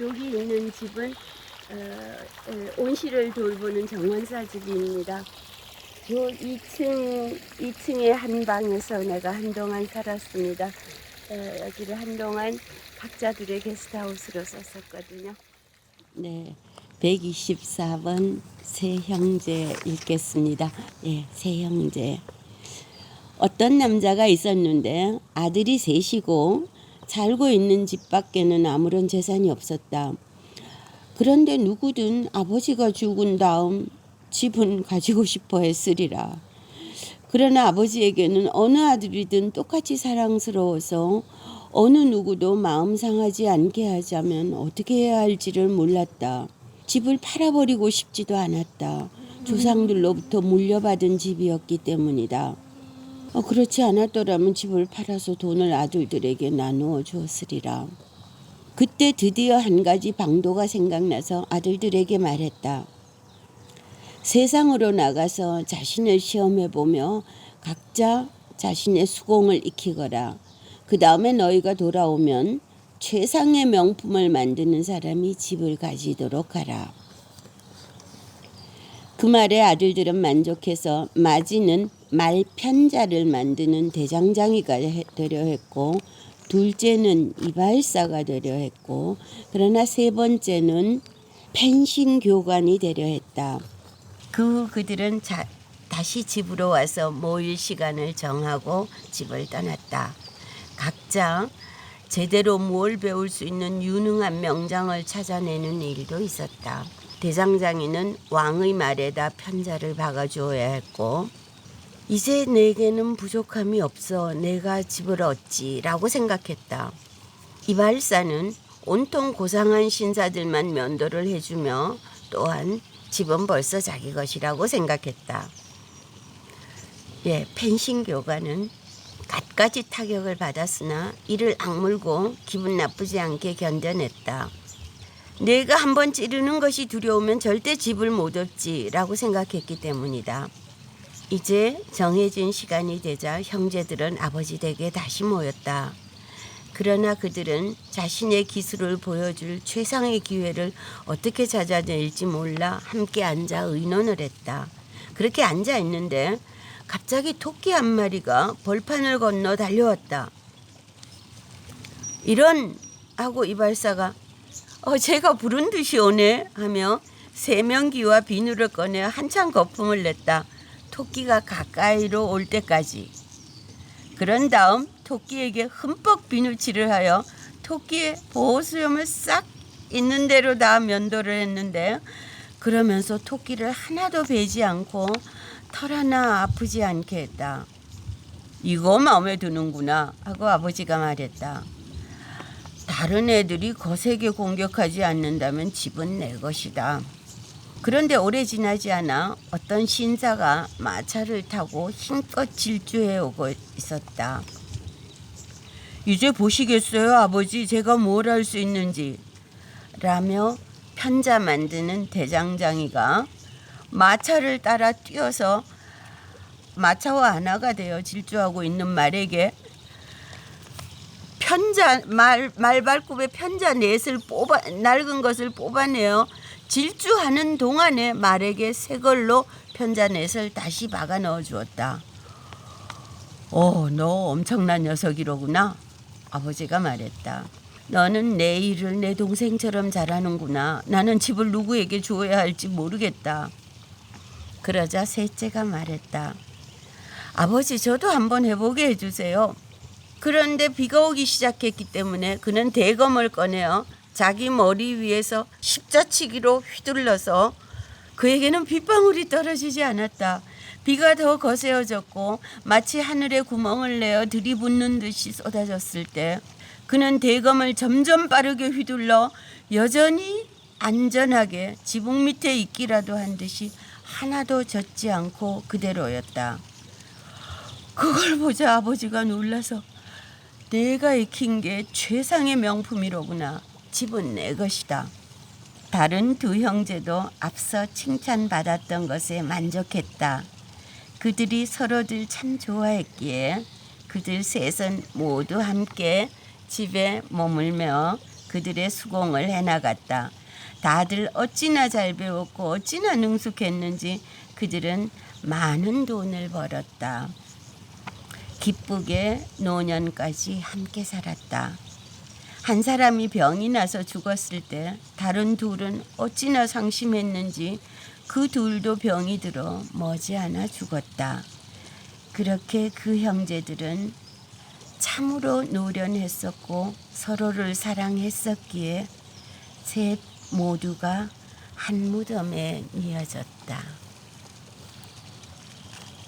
여기 있는 집은 어, 어, 온실을 돌보는 정원사 집입니다. 요 2층 2층의 한 방에서 내가 한동안 살았습니다. 어, 여기를 한동안 각자들의 게스트하우스로 썼었거든요. 네, 124번 세 형제 읽겠습니다. 예, 세 형제. 어떤 남자가 있었는데 아들이 셋이고 살고 있는 집 밖에는 아무런 재산이 없었다. 그런데 누구든 아버지가 죽은 다음 집은 가지고 싶어 했으리라. 그러나 아버지에게는 어느 아들이든 똑같이 사랑스러워서 어느 누구도 마음 상하지 않게 하자면 어떻게 해야 할지를 몰랐다. 집을 팔아버리고 싶지도 않았다. 조상들로부터 물려받은 집이었기 때문이다. 어, 그렇지 않았더라면 집을 팔아서 돈을 아들들에게 나누어 주었으리라. 그때 드디어 한 가지 방도가 생각나서 아들들에게 말했다. 세상으로 나가서 자신을 시험해 보며 각자 자신의 수공을 익히거라. 그 다음에 너희가 돌아오면 최상의 명품을 만드는 사람이 집을 가지도록 하라. 그 말에 아들들은 만족해서 마지는 말편자를 만드는 대장장이가 해- 되려 했고 둘째는 이발사가 되려 했고 그러나 세 번째는 펜싱 교관이 되려 했다. 그 그들은 자, 다시 집으로 와서 모일 시간을 정하고 집을 떠났다. 각자 제대로 뭘 배울 수 있는 유능한 명장을 찾아내는 일도 있었다. 대장장이는 왕의 말에다 편자를 박아주어야 했고 이제 내게는 부족함이 없어 내가 집을 얻지라고 생각했다. 이발사는 온통 고상한 신사들만 면도를 해주며 또한 집은 벌써 자기 것이라고 생각했다. 예, 펜싱 교관은 갖가지 타격을 받았으나 이를 악물고 기분 나쁘지 않게 견뎌냈다. 내가 한번 찌르는 것이 두려우면 절대 집을 못 얻지라고 생각했기 때문이다. 이제 정해진 시간이 되자 형제들은 아버지 댁에 다시 모였다. 그러나 그들은 자신의 기술을 보여줄 최상의 기회를 어떻게 찾아낼지 몰라 함께 앉아 의논을 했다. 그렇게 앉아 있는데 갑자기 토끼 한 마리가 벌판을 건너 달려왔다. 이런 하고 이발사가 어 제가 부른 듯이 오네 하며 세면기와 비누를 꺼내 한참 거품을 냈다. 토끼가 가까이로 올 때까지. 그런 다음 토끼에게 흠뻑 비누칠을 하여 토끼의 보호수염을 싹 있는 대로 다 면도를 했는데 그러면서 토끼를 하나도 베지 않고 털 하나 아프지 않게 했다. 이거 마음에 드는구나 하고 아버지가 말했다. 다른 애들이 거세게 공격하지 않는다면 집은 내 것이다. 그런데 오래 지나지 않아 어떤 신사가 마차를 타고 힘껏 질주해 오고 있었다. 이제 보시겠어요, 아버지. 제가 뭘 할 수 있는지. 라며 편자 만드는 대장장이가 마차를 따라 뛰어서 마차와 하나가 되어 질주하고 있는 말에게 편자 말 말발굽에 편자 넷을 뽑아 낡은 것을 뽑아내어 질주하는 동안에 말에게 새 걸로 편자 넷을 다시 박아 넣어 주었다. 오, 너 엄청난 녀석이로구나. 아버지가 말했다. 너는 내 일을 내 동생처럼 잘하는구나. 나는 집을 누구에게 주어야 할지 모르겠다. 그러자 셋째가 말했다. 아버지, 저도 한번 해보게 해주세요. 그런데 비가 오기 시작했기 때문에 그는 대검을 꺼내어 자기 머리 위에서 십자치기로 휘둘러서 그에게는 빗방울이 떨어지지 않았다. 비가 더 거세어졌고 마치 하늘에 구멍을 내어 들이붓는 듯이 쏟아졌을 때 그는 대검을 점점 빠르게 휘둘러 여전히 안전하게 지붕 밑에 있기라도 한 듯이 하나도 젖지 않고 그대로였다. 그걸 보자 아버지가 놀라서 내가 익힌 게 최상의 명품이로구나. 집은 내 것이다. 다른 두 형제도 앞서 칭찬받았던 것에 만족했다. 그들이 서로들 참 좋아했기에 그들 셋은 모두 함께 집에 머물며 그들의 수공을 해나갔다. 다들 어찌나 잘 배웠고 어찌나 능숙했는지 그들은 많은 돈을 벌었다. 기쁘게 노년까지 함께 살았다. 한 사람이 병이 나서 죽었을 때 다른 둘은 어찌나 상심했는지 그 둘도 병이 들어 머지않아 죽었다. 그렇게 그 형제들은 참으로 노련했었고 서로를 사랑했었기에 셋 모두가 한 무덤에 이어졌다.